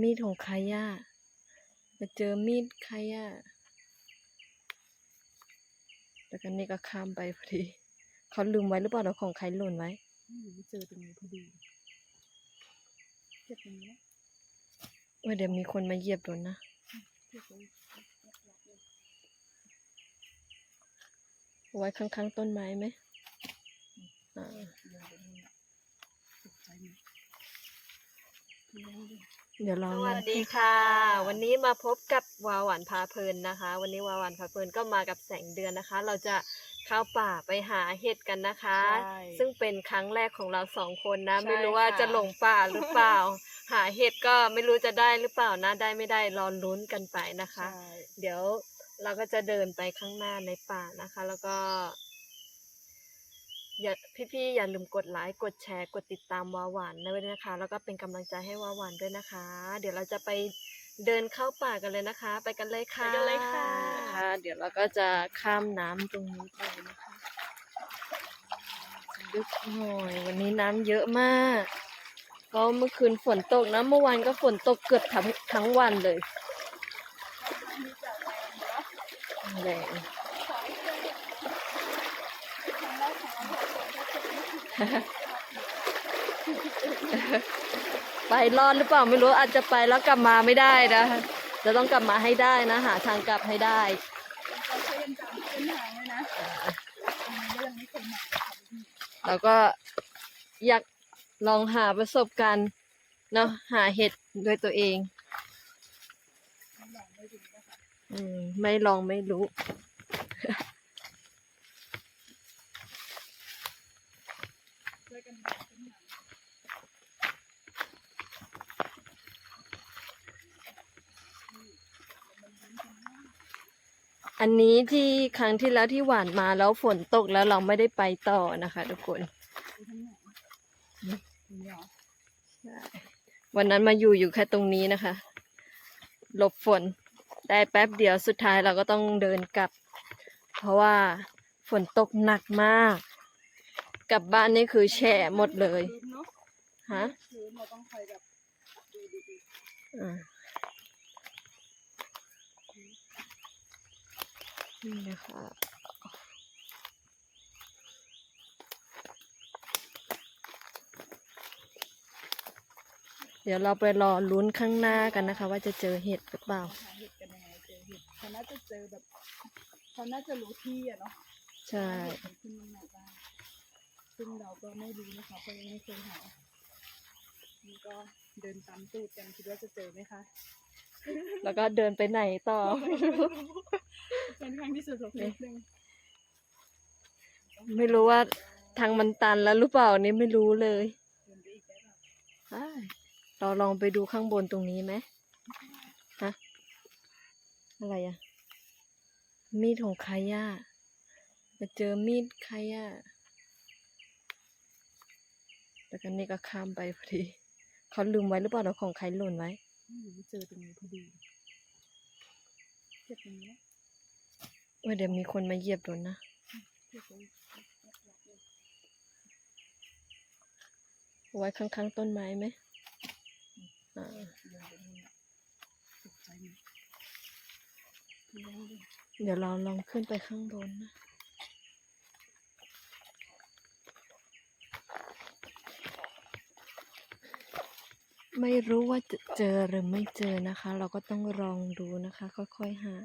มีดของใครอะมาเจอมีดใครอะแต่กันนี่ก็ข้ามไปพอดี เขาลืมไว้หรือเปล่าเราของใครหล่นไว้ไม่รู้เจอตรงนี้พอดีเก็บตรงนี้เว้ยเดี๋ยวมีคนมาเหยียบโดนนะเก็บไว้เอาไว้ข้างๆต้นไม้ไหมอ่า เดินไปนู่นน่ะตกใจไหมไม่รู้เลยเดี๋ยวรอสนะวัสดีค่ะ วันนี้มาพบกับวาหวานพาเพลินนะคะ วันนี้วาหวานพาเพลินก็มากับแสงเดือนนะคะ เราจะเข้าป่าไปหาเห็ดกันนะคะ ใช่ซึ่งเป็นครั้งแรกของเราสองคนนะ ใช่ไม่รู้ว่าค่ะ จะหลงป่าหรือเปล่า หาเห็ดก็ไม่รู้จะได้หรือเปล่านะได้ไม่ได้รอลุ้นกันไปนะคะใช่เดี๋ยวเราก็จะเดินไปข้างหน้าในป่านะคะ แล้วก็ อย่าพี่ๆอย่าลืมกดไลค์กดแชร์กดติดตามวาหวานด้วยนะคะ แล้วก็เป็นกำลังใจให้วาหวานด้วยนะคะ เดี๋ยวเราจะไปเดินเข้าป่ากันเลยนะคะ ไปกันเลยค่ะไปกันเลยค่ะค่ะเดี๋ยวเราก็จะข้ามน้ำตรงนี้ไปนะคะลึกหน่อยวันนี้น้ำเยอะมากเพราะเมื่อคืนฝนตกนะเมื่อวานก็ฝนตกเกือบทั้งทั้งวันเลยแรง ไปรอดหรือเปล่าไม่รู้อาจจะไปแล้วกลับมาไม่ได้นะจะต้องกลับมาให้ได้นะ หาทางกลับให้ได้เราช่วยกันจำเส้นทางไว้นะอันนี้ก็ยังไม่เคยมาค่ะพี่แล้วก็อยากลองหาประสบการณ์เนาะหาเห็ดด้วยตัวเองไม่ลองไม่รู้นะคะอืมไม่ลองไม่รู้ ช่วยกันหาเส้นทาง อันนี้ที่ครั้งที่แล้วที่หวานมาแล้วฝนตกแล้วเราไม่ได้ไปต่อนะคะ ทุกคนไปทางไหนตรงนี้เหรอวันนั้นมาอยู่อยู่แค่ตรงนี้นะคะ หลบฝน ได้แป๊บเดียวสุดท้ายเราก็ต้องเดินกลับ เพราะว่าฝนตกหนักมาก กลับบ้านนี่คือแฉะหมดเลยพื้นเนาะฮะพื้นเราต้องคอยแบบดูดีอ่ นี่นะคะเดี๋ยวเราไปรอลุ้นข้างหน้ากันนะคะ ว่าจะเจอเห็ดหรือเปล่าๆหาเห็ดกันยังไงเจอเห็ดเขาน่าจะเจอแบบเขาน่าจะรู้ที่อะเนาะใช่ว่าเห็ดมันขึ้นตรงไหนบ้างซึ่งเราก็ไม่รู้นะคะเพราะยังไม่เคยหานี่ก็เดินตามตูดกันคิดว่าจะเจอไหมคะ แล้วก็เดินไปไหนต่อ ค่อนข้างที่จะสกนิดนึงไม่รู้ว่าทางมันตันแล้วหรือเปล่านี่ไม่รู้เลยเดินไปอีกได้เปล่าอ้ายเราลองไปดูข้างบนตรงนี้ไหมฮะอะไรอะมีดของใครอะมาเจอมีดใครอะแต่กันนี่ก็ข้ามไปพอดีเขาลืมไว้หรือเปล่าเราของใครหล่นไว้ไม่รู้เจอตรงนี้พอดีเก็บตรงนี้ เว้ยเดี๋ยวมีคนมาเหยียบโดนนะ ไว้ข้างๆต้นไม้ไหมอ่าเดี๋ยวเราลองขึ้นไปข้างบนนะไม่รู้ว่าจะเจอหรือไม่เจอนะคะ เราก็ต้องลองดูนะคะ ค่อยๆหา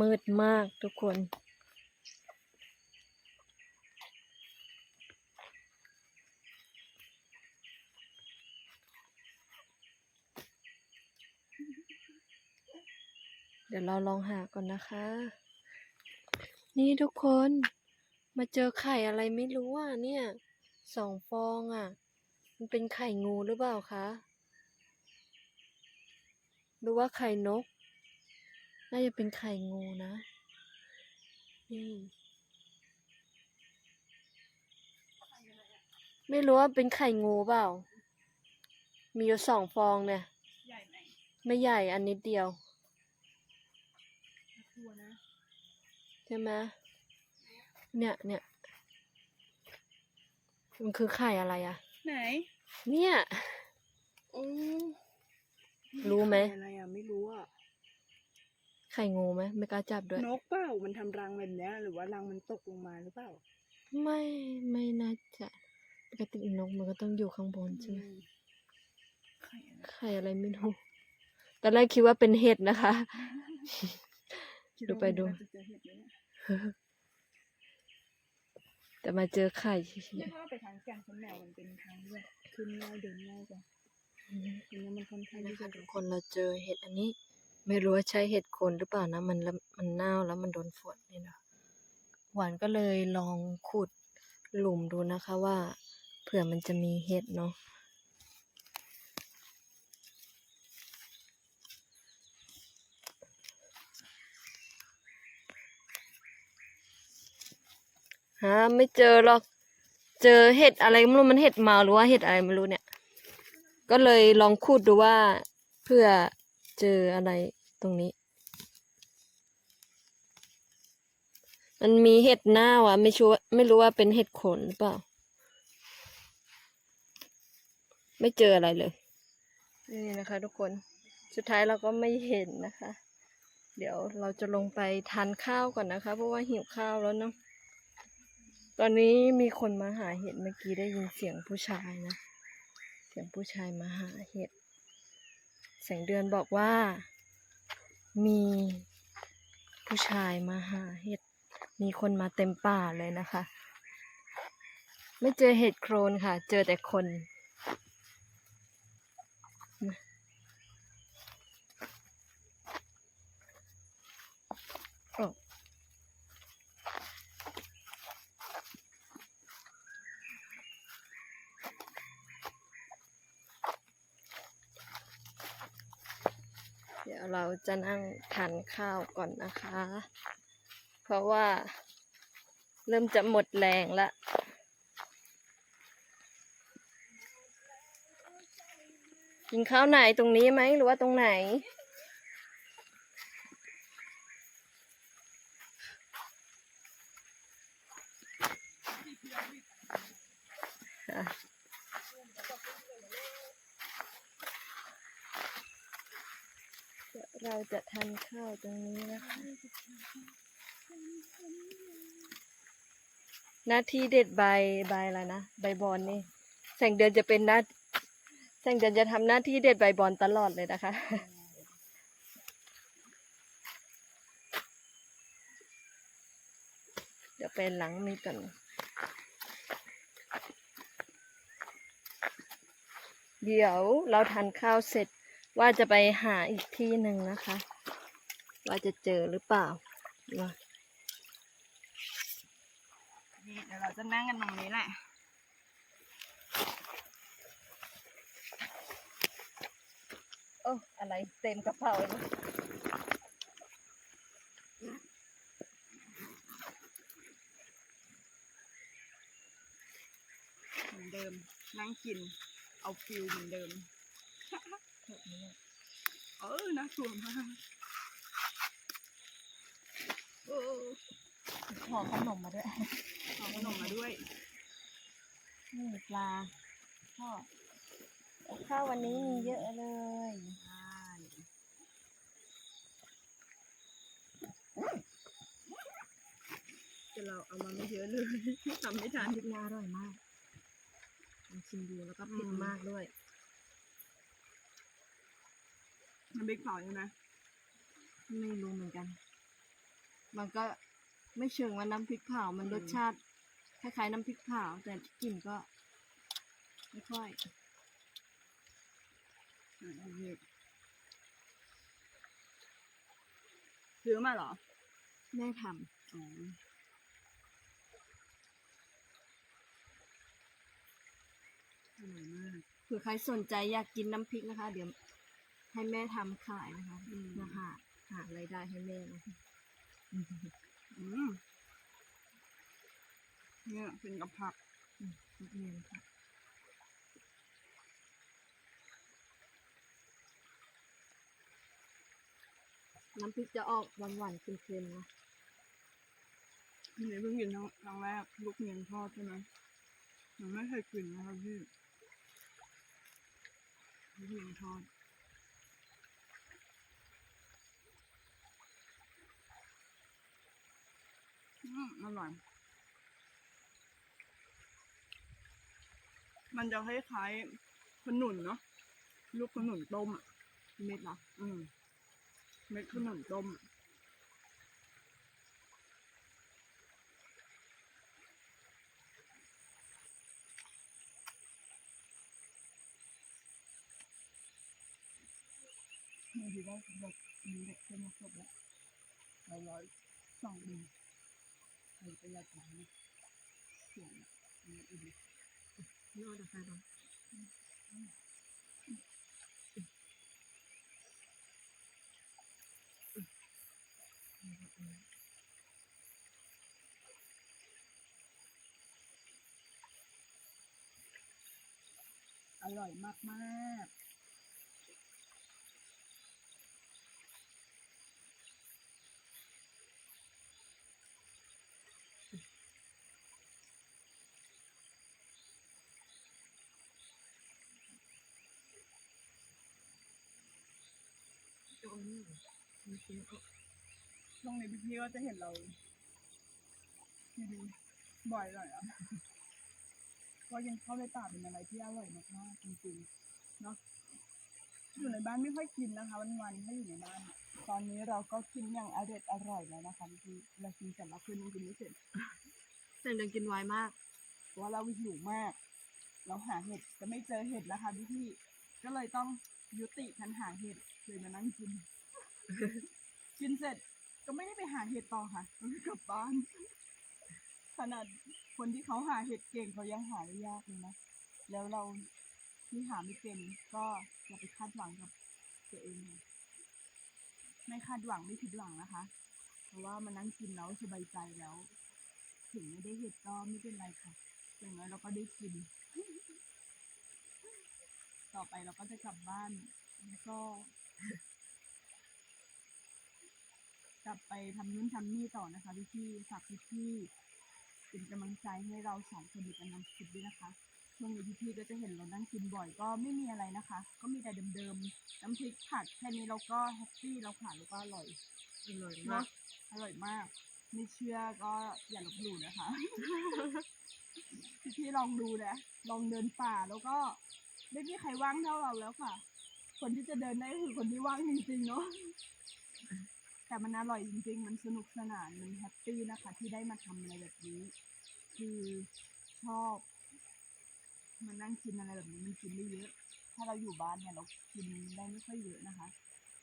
มืดมากทุกคน เดี๋ยวเราลองหาก่อนนะคะ นี่ทุกคนมาเจอไข่อะไรไม่รู้อะเนี่ยสองฟองอะ มันเป็นไข่งูหรือเปล่าคะหรือว่าไข่นก น่าจะเป็นไข่งูนะ นี่ ไม่รู้ว่าเป็นไข่งูเปล่า มีอยู่สองฟองเนี่ยใหญ่ไหมไม่ใหญ่อันนิดเดียวน่ากลัวนะใช่ไหมเนี่ยเนี่ยมันคือไข่อะไรอะไหน เนี่ยโอ้รู้ไหมอะไรอะไม่รู้อะ ไข่งูไหมไม่กล้าจับด้วย นกเปล่ามันทำรังแบบเนี้ย หรือว่ารังมันตกลงมาหรือเปล่าไม่ไม่น่าจะปกตินกมันก็ต้องอยู่ข้างบนใช่ไหมอืมไข่อะไรไข่อะไรไม่รู้ตอนแรกคิดว่าเป็นเห็ดนะคะ คิดูว่าไปดู มันจะเจอเห็ดไหมเนี่ยแต่มาเจอไข่เฉเนี่ยยถ้าเราไปทางแก่นคนแมวมันเป็นทางด้วยขึ้นง่ายเดินง่ายกว่าๆ ทีนี้มันค่อนข้างนะที่คะจะทุกคนเราเจอเห็ดอันนี้ ไม่รู้ว่าใช่เห็ดโคนหรือเปล่านะ มันละมันเน่าแล้วมันโดนฝนนี่นะหวานก็เลยลองขุดหลุมดูนะคะว่า เผื่อมันจะมีเห็ดเนาะหาไม่เจอหรอก เจอเห็ดอะไรไม่รู้มันเห็ดเมาหรือว่าเห็ดอะไรไม่รู้เนี่ย ก็เลยลองคูดดูว่าเพื่อ เจออะไรตรงนี้ มันมีเห็ดหน้าว่ะไม่ชัวไม่รู้ว่าเป็นเห็ดขนหรือเปล่า ไม่เจออะไรเลย นี่นะคะทุกคนสุดท้ายเราก็ไม่เห็นนะคะ เดี๋ยวเราจะลงไปทานข้าวก่อนนะคะ เพราะว่าหิวข้าวแล้วเนาะตอนนี้มีคนมาหาเห็ดเมื่อกี้ได้ยินเสียงผู้ชายนะ เสียงผู้ชายมาหาเห็ด แสงเดือนบอกว่า มีผู้ชายมาหาเห็ด มีคนมาเต็มป่าเลยนะคะ ไม่เจอเห็ดโครนค่ะ เจอแต่คนออก เราจะนั่งทานข้าวก่อนนะคะ เพราะว่า เริ่มจะหมดแรงละกินข้าวไหนตรงนี้ไหมหรือว่าตรงไหน อะ เราจะทานข้าวตรงนี้นะคะ หน้าที่เด็ดใบใบอะไรนะใบบอนนี่ แสงเดือนจะเป็นหน้า แสงเดือนจะทำหน้าที่เด็ดใบบอนตลอดเลยนะคะเดี๋ยวไปหลังมีดก่อนเดี๋ยวเราทานข้าวเสร็จ ว่าจะไปหาอีกที่หนึ่งนะคะ ว่าจะเจอหรือเปล่าว่าเดี๋ยวเราจะนั่งกันตรงนี้แหละโอ้อะไรเต็มกระเป๋าเลยเหมือนเดิม นั่งกิน เอาฟิลเหมือนเดิม เออน่ากลัวมากโอ้ห่อขนมมาด้วยเอขนมมาด้วยนี่ปลาพ่อกับข้าววันนี้มีเยอะเลยใช่แต่เราเอามาไม่เยอะเลยทำไม่ทันพริกงาอร่อยมากลองชิมดูแล้วก็เผ็ดมากด้วย มันเป็นเผาใช่ไหมไม่รู้เหมือนกัน มันก็ไม่เชิงว่าน้ำพริกเผา มันรสชาติคล้ายๆน้ำพริกเผา แต่กลิ่นก็ ไม่ค่อยอ่านี่ซื้อมาเหรอ แม่ทอ๋ออร่อยมากำเผื่อใครสนใจอยากกินน้ำพริกนะคะ เดี๋ยว ให้แม่ทำขายนะคะอืม นะหาหารายได้ให้แม่นะคะอืมเนี่ยเป็นกับผักทุกเรียนค่ะน้ำพริกจะออกหวานๆเค็มๆนะนี่เพิ่งกินครั้งครั้งแรกลูกเนียนทอดใช่ไหมมันไม่เคยกินนะครับพี่พี่ยังทอด อืมอร่อย มันจะคล้ายๆขนุนเนาะ ลูกขนุนต้มอะเม็ดละอืม เม็ดขนุนต้มอะบางทีก็แบบมีเด็กขึ้นมาสดแล้วเราร้อยสองดี ใครก็อยากทานนะสวยอะอืมอืมนี่อาแต่ไฟร้อนอร่อยมากมากๆ จะเอานี่ มีเสียงเอาช่วงนี้พี่ก็จะเห็นเราทีดีบ่อยเลยอะก็ยังเข้าในป่าเป็นอะไรที่อร่อยมากๆจริงๆเนาะอยู่ในบ้านไม่ค่อยกินนะคะวันๆถ้าอยู่ในบ้าน ตอนนี้เราก็กินอย่างอร่อยอร่อยแล้วนะคะพี่เรากินเสร็จแล้วคืนยังกินไม่เสร็จเส้นเดินกินไวมากเพราะว่าเราหิวมาก เราหาเห็ดจะไม่เจอเห็ดแล้วค่ะพี่พี่ก็เลยต้องยุติการหาเห็ดเลยมานั่งกิน กินเสร็จก็ไม่ได้ไปหาเห็ดต่อค่ะกลับบ้าน ขนาดคนที่เขาหาเห็ดเก่งเขายังหาได้ยากเลยนะแล้วเราที่หาไม่เป็นก็อย่าไปคาดหวังกับตัวเองไม่คาดหวังไม่ผิดหวังนะคะ เพราะว่ามานั่งกินแล้วสบายใจแล้ว ถึงไม่ได้เห็ดก็ไม่เป็นไรค่ะอย่างน้อยเราก็ได้กิน ต่อไปเราก็จะกลับบ้านแล้วก็ กลับไปทำนู่นทำนี่ต่อนะคะพี่พี่ๆฝากพี่พี่ๆเป็นกำลังใจให้เราสองคนในการนำคลิปด้วยนะคะช่วงนี้พี่พี่ๆก็จะเห็นเรานั่งกินบ่อยก็ไม่มีอะไรนะคะ ก็มีแต่เดิมๆน้ำพริกผัดแค่นี้เราก็แฮปปี้เราผ่านแล้วก็อร่อยอร่อยมาเนาะกอร่อยมากไม่เชื่อก็อย่าลบหลู่นะคะ พี่พี่ๆลองดูนะลองเดินป่าแล้วก็ไม่มีใครว่างเท่าเราแล้วค่ะ คนที่จะเดินได้ก็คือคนที่ว่างจริงๆเนาะ แต่มันอร่อยจริง ๆ มันสนุกสนานมันแฮปปี้นะคะ ที่ได้มาทำอะไรแบบนี้ คือชอบมานั่งกินอะไรแบบนี้มันกินได้เยอะ ถ้าเราอยู่บ้านเนี่ยเรากินได้ไม่ค่อยเยอะนะคะ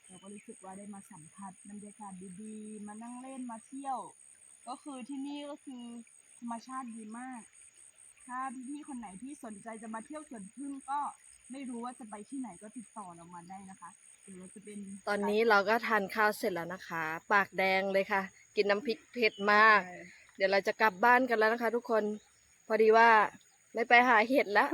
เราก็รู้สึกว่าได้มาสัมผัสบรรยากาศดีๆ มานั่งเล่นมาเที่ยว ก็คือที่นี่ก็คือธรรมชาติดีมาก ถ้าพี่ๆคนไหนที่สนใจจะมาเที่ยวสวนพึ่งก็ไม่รู้ว่าจะไปที่ไหนก็ติดต่อเรามาได้นะคะ หรือว่าจะเป็นตอนนี้เราก็ทานข้าวเสร็จแล้วนะคะ ปากแดงเลยค่ะ กินน้ำพริกเผ็ดมากใช่เดี๋ยวเราจะกลับบ้านกันแล้วนะคะ ทุกคน พอดีว่าไม่ไปหาเห็ดแล้ว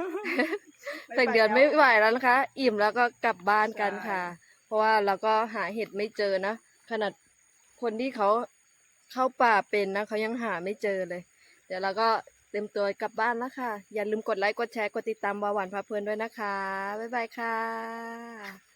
แต่งเดือนไม่ไหวแล้วนะคะ อิ่มแล้วก็กลับบ้านกันค่ะ เพราะว่าเราก็หาเห็ดไม่เจอนะ ขนาดคนที่เขาเข้าป่าเป็นนะเขายังหาไม่เจอเลย เดี๋ยวเราก็เต็มตัวกลับบ้านแล้วค่ะ อย่าลืมกดไลค์ กดแชร์ กดติดตามวาหวานพาเพลินด้วยนะคะ บ๊ายบายค่ะ